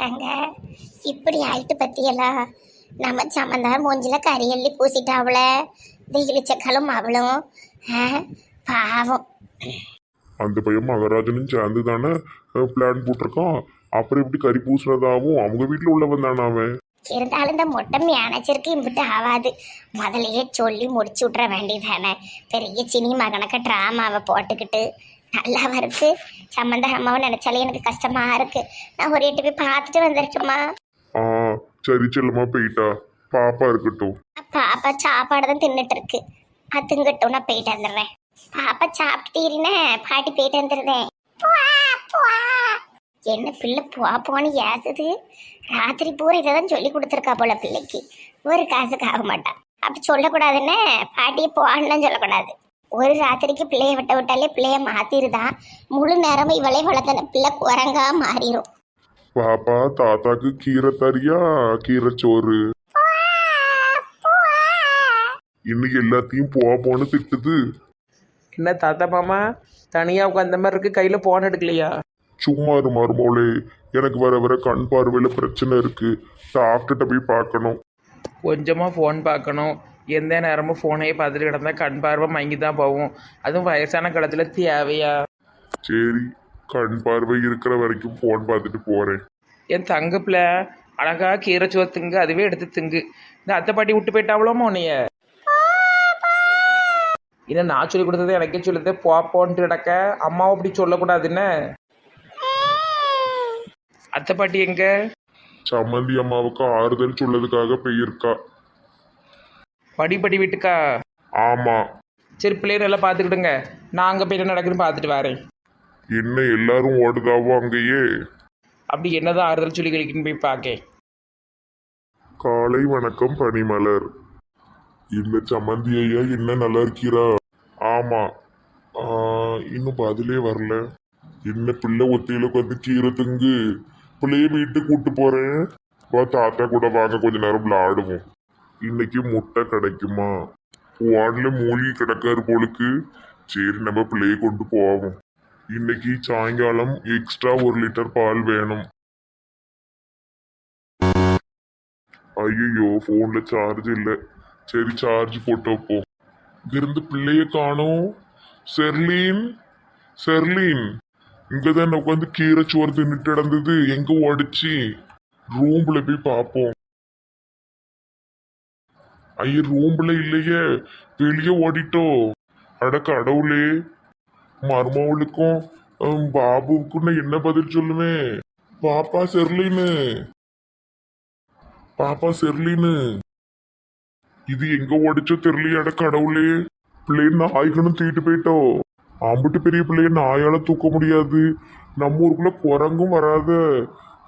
ஏங்க இப்படி ஆயிட்டு பத்தியெல்லாம் நம்ம சமந்தா மூஞ்சில கரியல்லி பூசிட்டாவள வெயிலிச்சக்காலும் அவளும். ஆ, பாவம். அந்த பையன் மகராஜனும் சேர்ந்து தானே பிளான் போட்டிருக்கான்? அப்புறம் எப்படி கறி பூசுறதாவும் அவங்க வீட்டில் உள்ளவன் தானே அவன்? இருந்தாலும் இந்த மொட்டை மேனேஜருக்கு இம்பிட்டு ஆகாது முதலையே சொல்லி முடிச்சு விட்ற வேண்டியதானே பெரிய சினிமா கணக்க ட்ராமாவை போட்டுக்கிட்டு. நல்லா இருக்கு சம்மந்த அம்மாவை நினைச்சாலே எனக்கு கஷ்டமா இருக்கு. நான் ஒரு எட்டு போய் பார்த்துட்டு வந்துருட்டுமா ஆ சரி செல்லமா போயிட்டா. பாப்பா இருக்கட்டும். பாப்பா சாப்பாடு தான் தின்னுட்டு இருக்கு அது திங்கட்டும் நான் போயிட்டு வந்துடுறேன். பாப்பா சாப்பிட்டீங்கன்னா பாட்டி போயிட்டு வந்துடுறேன். என்ன பிள்ளை புவா போன்னு ஏசுது. ராத்திரி பூரா இதை தான் சொல்லி கொடுத்துருக்கா போல பிள்ளைக்கு. ஒரு காசுக்கு ஆக மாட்டான் அப்படி சொல்லக்கூடாதுன்னு பாட்டியை போவான்னு சொல்லக்கூடாது. ஒரு ராத்திரிக்கு பிள்ளைய விட்ட விட்டாலே பிள்ளைய மாத்திருதான் முழு நேரமும் இவளே வளர்த்தன பிள்ளை குரங்கா மாறிடும் பாப்பா தாத்தாக்கு கீரை தரியா கீரை சோறு. இன்னைக்கு எல்லாத்தையும் போ போன்னு திட்டுது. என்ன தாத்தா மாமா? தனியாக உட்காந்த மாதிரி இருக்கு கையில் ஃபோன் எடுக்கலையா? சும்மா இரு மருமவளே எனக்கு வர வர கண் பார்வையில் பிரச்சனை இருக்கு. டாக்டர்கிட்ட போய் பார்க்கணும். கொஞ்சமாக ஃபோன் பார்க்கணும். எந்த நேரமும் ஃபோனையே பார்த்துட்டு கிடந்தா கண் பார்வை மங்கி தான் போகும். அதுவும் வயசான காலத்தில் தேவையா? சரி கண் பார்வை இருக்கிற வரைக்கும் ஃபோன் பார்த்துட்டு போறேன். என் தங்க பிள்ளை அழகா கீரை சோறு திங்கு அதுவே எடுத்து திங்கு. இந்த அத்தை பாட்டி விட்டு போயிட்டாவளோமா உன்னைய? இன்னும் நான் சொல்லி கொடுத்தது எனக்கே சொல்லுது போ போன்ட்டு கிடக்க. அம்மாவும் அப்படி சொல்லக்கூடாதுன்னு அத்தை பாட்டி எங்க? சம்மந்தி அம்மாவுக்கு ஆறுதல் சொல்லதுக்காக போயிருக்கா. படி படி வீட்டுக்கா? ஆமா. சரி பிள்ளைய நல்லா பார்த்துக்கிடுங்க. நான் அங்கே போய் என்ன நடக்குதுன்னு பார்த்துட்டு வரேன். என்ன எல்லாரும் ஓடுதாவோ அங்கேயே? அப்படி என்னதான் ஆறுதல் சொல்லி கழிக்கணும் போய் பார்க்கேன். காலை வணக்கம் பனிமலர். இந்த சம்மந்தி ஐயா என்ன நல்லா இருக்கீரா ஆமா. ஆ, இன்னும் பதிலே வரல. என்ன பிள்ளை ஒத்தையில உட்காந்து கீரை திங்கு? பிள்ளைய வீட்டுக்கு கூட்டு போறேன். வா தாத்தா கூட வாங்க கொஞ்ச நேரம் விளையாடுவோம். இன்னைக்கு முட்டை கிடைக்குமா? வார்டில் மூழ்கி கிடக்காரு போலுக்கு. சரி நம்ம பிள்ளைய கொண்டு போவோம். இன்னைக்கு சாயங்காலம் எக்ஸ்ட்ரா ஒரு லிட்டர் பால் வேணும். ஐயோ ஃபோன்ல சார்ஜ் இல்லை. சரி சார்ஜ் போட்டு போ இங்கிருந்து பிள்ளைய காணோம். செர்லீன் செர்லீன். இங்க தான் உட்காந்து கீரை சோறு தின்னுட்டு கிடந்தது. எங்க ஓடிச்சு? ரூம்ல போய் பார்ப்போம். ஐயர் ரூம்ல இல்லையே. வெளியே ஓடிட்டோ. அட கடவுளே. மருமவளுக்கும் பாபுவுக்கும் நான் என்ன பதில் சொல்லுவேன்? பாப்பா செர்லீனு பாப்பா செர்லின்னு. இது எங்க ஓடிச்சோ தெரியலையாட கடவுளே. பிள்ளைய நாய்களும் தூக்கிட்டு போயிட்டோம் அம்பிட்டு பெரிய பிள்ளைய நாயால தூக்க முடியாது. நம்ம ஊருக்குள்ள குரங்கும் வராத.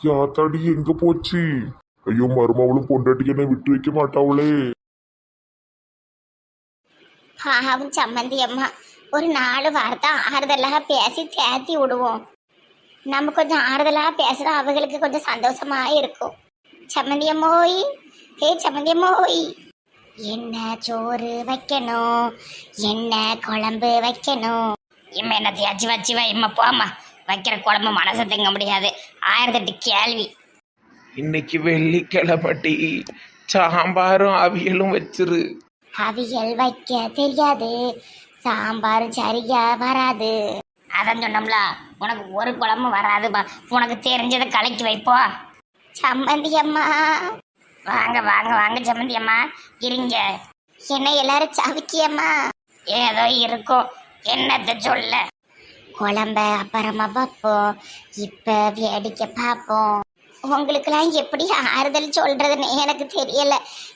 யாத்தாடி எங்க போச்சு? ஐயோ மருமவளும் பொண்டாட்டி என்ன விட்டு வைக்க மாட்டாவளே. பாவம் சம்மந்தி அம்மா ஒரு நாலு வார்த்தை ஆறுதலாக பேசி தேத்தி விடுவோம். நம்ம கொஞ்சம் ஆறுதலாக பேசுனா அவங்களுக்கு கொஞ்சம் சந்தோஷமா இருக்கும். சம்மந்தியம்மோய் ஹே சம்மந்தியம்மோய் என்ன சோறு வைக்கணும்? என்ன குழம்பு வைக்கணும்? இம்மா என்னத்தை தேய்ச்சி வச்சு இம்மா போம்மா. வைக்கிற குழம்பு மனசை திங்க முடியாது. ஆயிரத்தெட்டு கேள்வி. இன்னைக்கு வெள்ளிக்கிழப்பட்டி சாம்பாரும் அவியலும் வச்சிரு. அவியல் வைக்க தெரியாது. சாம்பார் சரியா வராது. அதான் சொன்னோம்ல உனக்கு ஒரு குழம்பும் வராது உனக்கு தெரிஞ்சதை கலக்கி வைப்போ. சம்மந்தி அம்மா. வாங்க வாங்க வாங்க சம்மந்தி அம்மா. இருங்க. என்ன எல்லாரும் சவிக்கியம்மா ஏதோ இருக்கும். என்னத்தை சொல்ல? குழம்ப அப்புறமா பார்ப்போம். இப்போ வேடிக்கை பார்ப்போம். உங்களுக்கெல்லாம் எப்படி ஆறுதல் சொல்றதுன்னு எனக்கு தெரியல.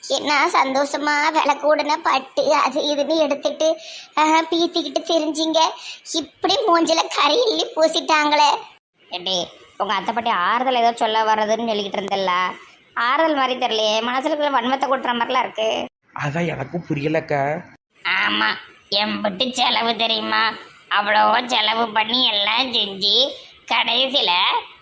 என்ன சந்தோஷமா விலை கூடன பட்டு அது இதுன்னு எடுத்துட்டு ஆஹ், பீத்திக்கிட்டு தெரிஞ்சிங்க. இப்படி மூஞ்சில கரையில்லி பூசிட்டாங்களே. ஏடி உங்க அத்தைப்பட்டி ஆறுதல் ஏதோ சொல்ல வர்றதுன்னு சொல்லிக்கிட்டு இருந்தல்ல. ஆறுதல் மாதிரி தெரியலையே மனசுல வன்மத்தை கொட்டுற மாதிரிலாம் இருக்கு. அதான் எனக்கும் புரியலக்கா. ஆமா எம்பிட்டு செலவு தெரியுமா? அவ்வளோ செலவு பண்ணி எல்லாம் செஞ்சு கடைசியில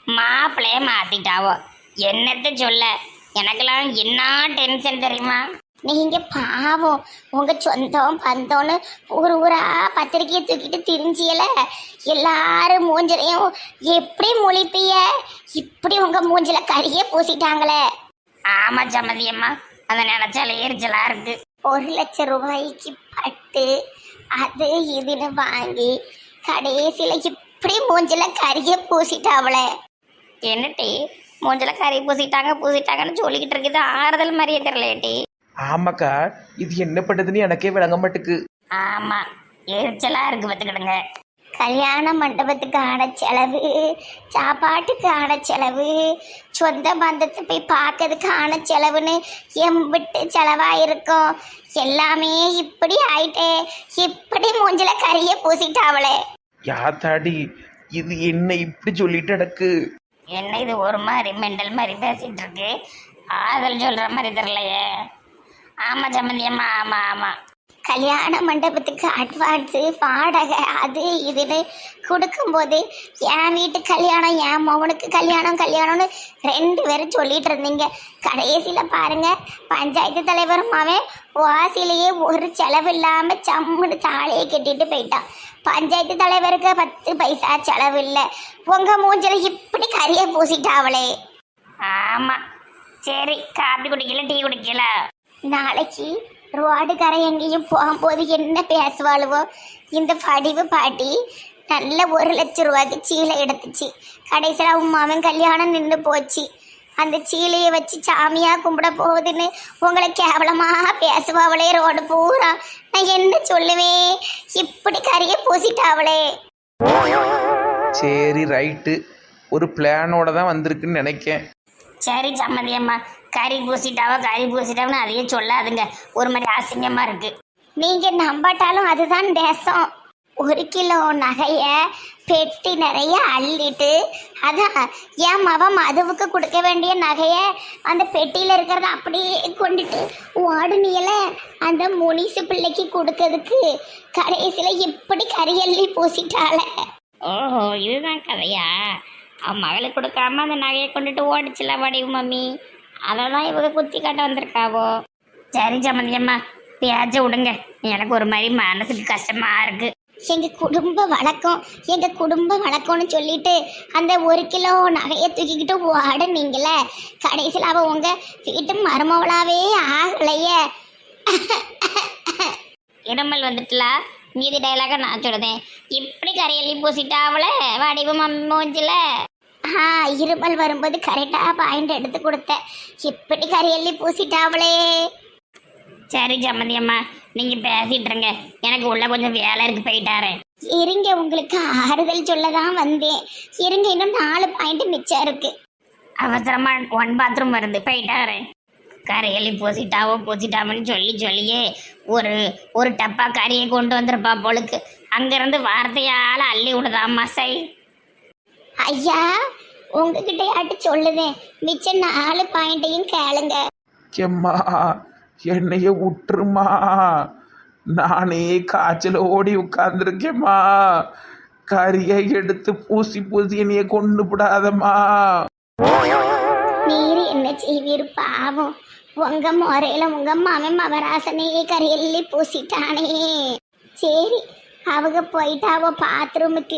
மாப்பிள்ளைய மாத்திட்டாவோ? என்னத்த சொல்ல? எனக்கெல்லாம் என்ன டென்ஷன் தெரியுமா? நீங்க பாவம். உங்க சொந்தம் பந்தோன்னு ஊர் ஊரா பத்திரிக்கையை தூக்கிட்டு திரிஞ்சியல. எல்லாரும் மூஞ்சிலையும் எப்படி முழிப்பிய இப்படி உங்க மூஞ்சில கறியே பூசிட்டாங்களே. ஆமா ஜமதியம்மா அதை நினைச்சால எரிச்சலா இருக்கு. ஒரு லட்சம் ரூபாய்க்கு பட்டு அது இதுன்னு வாங்கி கடைசியில இப்படி மூஞ்சில கறிய பூசிட்டாவளே. என்னட்டி மூஞ்சில கறி பூசிட்டாங்க பூசிட்டாங்கன்னு சொல்லிக்கிட்டு இருக்குது. ஆறுதல் மாதிரியே தெரியலையேட்டி ஆமாக்கா இது என்ன பண்ணுதுன்னு எனக்கே விளங்க மாட்டுக்கு. ஆமா எரிச்சலா இருக்கு பார்த்துக்கிடுங்க. கல்யாண மண்டபத்துக்கு ஆன செலவு சாப்பாட்டுக்கு ஆன செலவு சொந்த பந்தத்தை போய் பார்க்கறதுக்கு ஆன செலவுன்னு எம்பிட்டு செலவா இருக்கும். எல்லாமே இப்படி ஆயிட்டே இப்படி மூஞ்சில கறிய பூசிட்டாவளே யாத்தாடி இது என்ன இப்படி சொல்லிட்டு எனக்கு என்ன இது ஒரு மாதிரி மெண்டல் மாதிரி பேசிட்டு இருக்கு ஆதல் சொல்ற மாதிரி தெரியலையே. ஆமா சம்மந்தியம்மா ஆமாம் ஆமாம் கல்யாண மண்டபத்துக்கு அட்வான்ஸு வாடகை அது இதுன்னு கொடுக்கும்போது என் வீட்டு கல்யாணம் என் மகனுக்கு கல்யாணம் கல்யாணம்னு ரெண்டு பேரும் சொல்லிட்டு இருந்தீங்க. கடைசியில் பாருங்க பஞ்சாயத்து தலைவரும் அவன் வாசிலேயே ஒரு செலவு இல்லாமல் சம்முன்னு தாலையை கட்டிட்டு போயிட்டான். பஞ்சாயத்து தலைவருக்கு பத்து பைசா செலவு இல்லை. உங்க மூஞ்சில இப்படி கறியை பூசிட்டாவளே ஆமா. சரி காப்பி குடிக்கல டீ குடிக்கல. நாளைக்கு ரோடு கரை எங்கேயும் போகும்போது என்ன பேசுவாளுவோ? இந்த படிவு பாட்டி நல்ல ஒரு லட்சம் ரூபாய்க்கு சீலை எடுத்துச்சு. கடைசியில் அவன் மகன் கல்யாணம் நின்று போச்சு. அந்த சீலையை வச்சு சாமியா கும்பிட போகுதுன்னு உங்களை கேவலமா பேசுவாவளே ரோடு பூரா. நான் என்ன சொல்லுவேன் இப்படி கறியை பூசிட்டாவளே சரி ரைட்டு. ஒரு பிளானோட தான் வந்திருக்குன்னு நினைக்கேன். சரி சம்மதி அம்மா கறி பூசிட்டாவோ கறி பூசிட்டாவன்னு அதையே சொல்லாதுங்க. ஒரு மாதிரி அசிங்கமா இருக்கு. நீங்க நம்பாட்டாலும் அதுதான் தேசம். ஒரு கிலோ நகைய பெட்டி நிறைய அள்ளிட்டு அதான் என் மவன் மதுவுக்கு கொடுக்க வேண்டிய நகைய அந்த பெட்டியில இருக்கிறத அப்படியே கொண்டுட்டு ஓடுனியல அந்த முனிசு பிள்ளைக்கு கொடுக்கறதுக்கு கடைசியில இப்படி கரியல்லி பூசிட்டாளே. ஓஹோ இதுதான் கதையா? அவன் மகளுக்கு கொடுக்காம அந்த நகையை கொண்டுட்டு ஓடிச்சுல வடிவு மம்மி. அதை தான் இவங்க குத்தி காட்ட வந்திருக்காவோ. சரி சம்மந்தியம்மா பேச்ச விடுங்க. எனக்கு ஒரு மாதிரி மனசுக்கு கஷ்டமா இருக்கு. எங்க குடும்ப வழக்கம் எங்க குடும்ப வழக்கம்னு சொல்லிட்டு அந்த ஒரு கிலோ நகையை தூக்கிக்கிட்டு ஓடுனீங்களே கடைசியில் அவ உங்க வீட்டு மருமவளாவே ஆகலையே. இருமல் வந்துட்டுல. மீதி டைலாக நான் சொல்லுதேன் இப்படி கரையள்ளி பூசிட்டாவல வடிவு மூஞ்சில. ஆ இருமல் வரும்போது கரெக்டாக பாயிண்ட் எடுத்து கொடுத்தேன் இப்படி கரையள்ளி பூசிட்டாவளே. சரி சம்மந்தி அம்மா நீங்கள் பேசிட்டு இருங்க. எனக்கு உள்ள கொஞ்சம் வேலை இருக்கு போயிட்டாரு. இருங்க உங்களுக்கு ஆறுதல் சொல்ல தான் வந்தேன். இருங்க இன்னும் நாலு பாயிண்ட் மிச்சம் இருக்கு. அவசரமா ஒன் பாத்ரூம் வருது போயிட்டாரு. கரையலி பூசிட்டாவோ பூசிட்டாவோன்னு சொல்லி சொல்லியே ஒரு ஒரு டப்பா கறியை கொண்டு வந்திருப்பா பொழுக்கு அங்கிருந்து வார்த்தையால அள்ளி விடுதா மசை ஐயா உங்ககிட்ட யாட்டு சொல்லுதேன். மிச்சம் நாலு பாயிண்ட்டையும் கேளுங்க. எம்மா என்னைய விட்டுருமா நானே காய்ச்சல் ஓடி உட்கார்ந்துருக்கேம்மா. கறியை எடுத்து பூசி பூசி என்னைய கொண்டு விடாதம்மா நீர் என்ன செய்வீர் பாவம். உங்க முறையில உங்க மாமன் மவராசனையே கரையல்லி பூசிட்டானே. சரி அவங்க போயிட்டாவோ பாத்ரூமுக்கு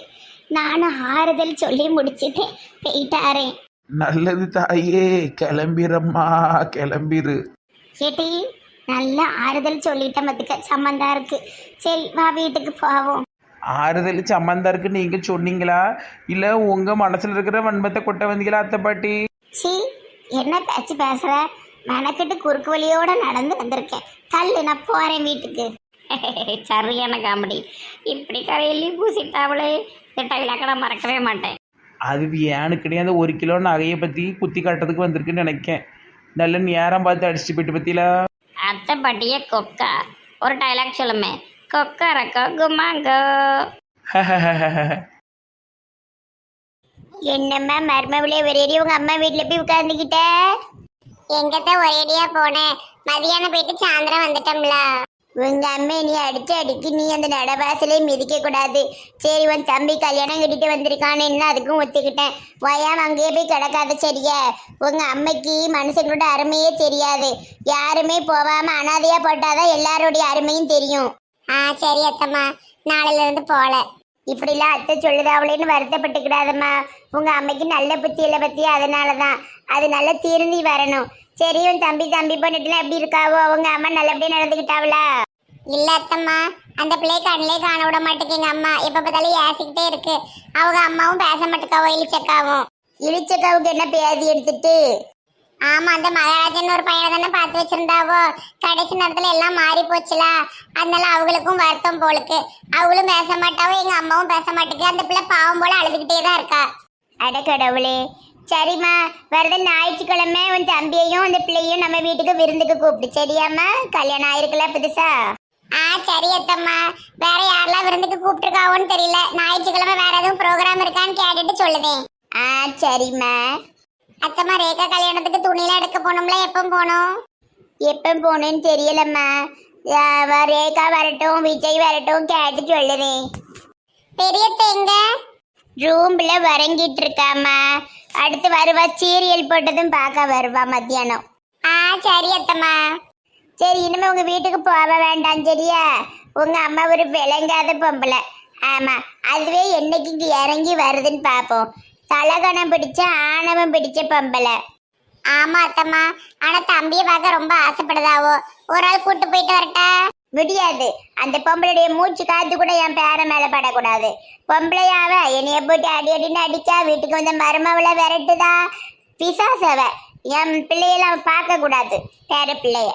நானும் ஆறுதல் சொல்லி முடிச்சிட்டேன் போயிட்டாரேன் நல்லது தாயே கிளம்பிரம்மா கிளம்பிரு. கேட்டி நல்ல ஆறுதல் சொல்லிட்டேன் மத்துக்க சம்மந்தா இருக்கு. சரி வா வீட்டுக்கு போவோம். ஆறுதல் சம்மந்தா இருக்கு நீங்க சொன்னீங்களா? இல்ல உங்க மனசுல இருக்கிற வன்மத்தை கொட்ட வந்தீங்களா அத்தை பாட்டி? சீ என்ன பேச்சு பேசுற? மெனக்கிட்டு குறுக்கு வழியோட நடந்து வந்திருக்கேன். தள்ளு நான் போறேன் வீட்டுக்கு. சரியான காமெடி. இப்படி கரையிலி பூசிட்டாவளே. இந்த டைலாக்க நான் மறக்கவே மாட்டேன். அது ஏனுக்குனே அந்த ஒரு கிலோ நகையை பத்தி குத்தி காட்டுறதுக்கு வந்திருக்குன்னு நினைக்கேன். நல்ல நேரம் பார்த்து அடிச்சு போயிட்டு பத்தியில? அத்தை பாட்டிய கொக்கா. ஒரு டைலாக் சொல்லுமே. கொக்கா ரக்கோ குமாங்கோ. என்னம்மா மருமவிலே ஒரேடி உங்க அம்மா வீட்டுல போய் உட்கார்ந்துக்கிட்ட எங்கத்த ஒரேடியா போனேன் மதியானம் போயிட்டு சாயந்தரம் வந்துட்டோம்ல. உங்க அம்மா நீ அடிச்சு அடிக்கு நீ அந்த நடவாசலே மிதிக்க கூடாது. சரி உன் தம்பி கல்யாணம் கட்டிட்டு வந்திருக்கான்னு அதுக்கும் ஒத்துக்கிட்டேன். வயாம அங்கேயே போய் கிடக்காத சரியா? உங்க அம்மைக்கு மனுஷங்களோட அருமையே தெரியாது. யாருமே போகாம அனாதையா போட்டாதான் எல்லாருடைய அருமையும் தெரியும். ஆ சரி அத்தம்மா. நாளையில இருந்து போல. இப்படிலாம் அத்தை சொல்லுதாவளேன்னு வருத்தப்பட்டுக்கிடாதம்மா. உங்க அம்மைக்கு நல்ல புத்தி இல்லை பத்தி அதனாலதான். அது நல்லா திருந்தி வரணும். சரி உன் தம்பி தம்பி பண்ணிட்டுலாம் எப்படி இருக்காவோ அவங்க அம்மா நல்லபடியாக நடந்துக்கிட்டாவளா? இல்ல அத்தம்மா அந்த பிள்ளை கண்ணிலே காண விட மாட்டேங்குங்க அம்மா. எப்ப பார்த்தாலும் ஏசிக்கிட்டே இருக்கு. அவங்க அம்மாவும் பேச மாட்டேக்காவோ இழிச்சக்காவும் இழிச்சக்காவுக்கு என்ன பேதி எடுத்துட்டு? ஆமா அந்த மகாராஜன் ஒரு பையனை தானே பார்த்து வச்சிருந்தாவோ. கடைசி நேரத்துல எல்லாம் மாறி போச்சுல. அதனால அவங்களுக்கும் வருத்தம் போலுக்கு. அவங்களும் பேச மாட்டாவோ எங்க அம்மாவும் பேச மாட்டேங்குது. அந்த பிள்ளை பாவம் போல அழுதுகிட்டே தான் இருக்கா. அட கடவுளே. சரிம்மா வரத ஞாயிற்றுக்கிழமை உன் தம்பியையும் அந்த பிள்ளையும் நம்ம வீட்டுக்கு விருந்துக்கு கூப்பிடு. சரியாம்மா? கல்யாணம் ஆயிருக்குல்ல புதுசா? ஆ சரி அத்தம்மா. வேற யாரெல்லாம் விருந்துக்கு கூப்பிட்டுருக்காவோன்னு தெரியல. ஞாயிற்றுக்கிழமை வேற எதுவும் ப்ரோக்ராம் இருக்கான்னு கேட்டுட்டு சொல்லுதேன் ஆ சரிம்மா. அத்தம்மா ரேகா கல்யாணத்துக்கு துணியெல்லாம் எடுக்க போனோம்ல எப்போ போனோம்? எப்போ போகணும்னு தெரியலம்மா. ரேகா வரட்டும் விஜய் வரட்டும் கேட்டு சொல்லுறேன் பெரியத்த எங்க? ரூம்ல வரங்கிட்டு இருக்காம்மா. அடுத்து வருவா சீரியல் போட்டதும் பார்க்க வருவா மத்தியானம். ஆ சரி அத்தம்மா. சரி இனிமே உங்க வீட்டுக்கு போக வேண்டாம் சரியா? உங்க அம்மா ஒரு விளங்காத பொம்பளை. ஆமா அதுவே என்னைக்கு இங்க இறங்கி வருதுன்னு பார்ப்போம் தலகணம் பிடிச்ச ஆணவம் பிடிச்ச பொம்பளை. ஆமா அத்தம்மா. ஆனா தம்பியை பார்க்க ரொம்ப ஆசைப்படுதாவோ? ஒரு ஆள் கூட்டு போயிட்டு வரட்டா? முடியாது. அந்த பொம்பளைடைய மூச்சு காத்து கூட என் பேர மேல படக்கூடாது. பொம்பளையாவ என்னைய போட்டு அடி அடின்னு அடிச்சா வீட்டுக்கு வந்த மருமவளை விரட்டுதா? பிசாசவ. என் பிள்ளையெல்லாம் பார்க்க கூடாது பேர பிள்ளைய.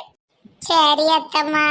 சரி அத்தம்மா.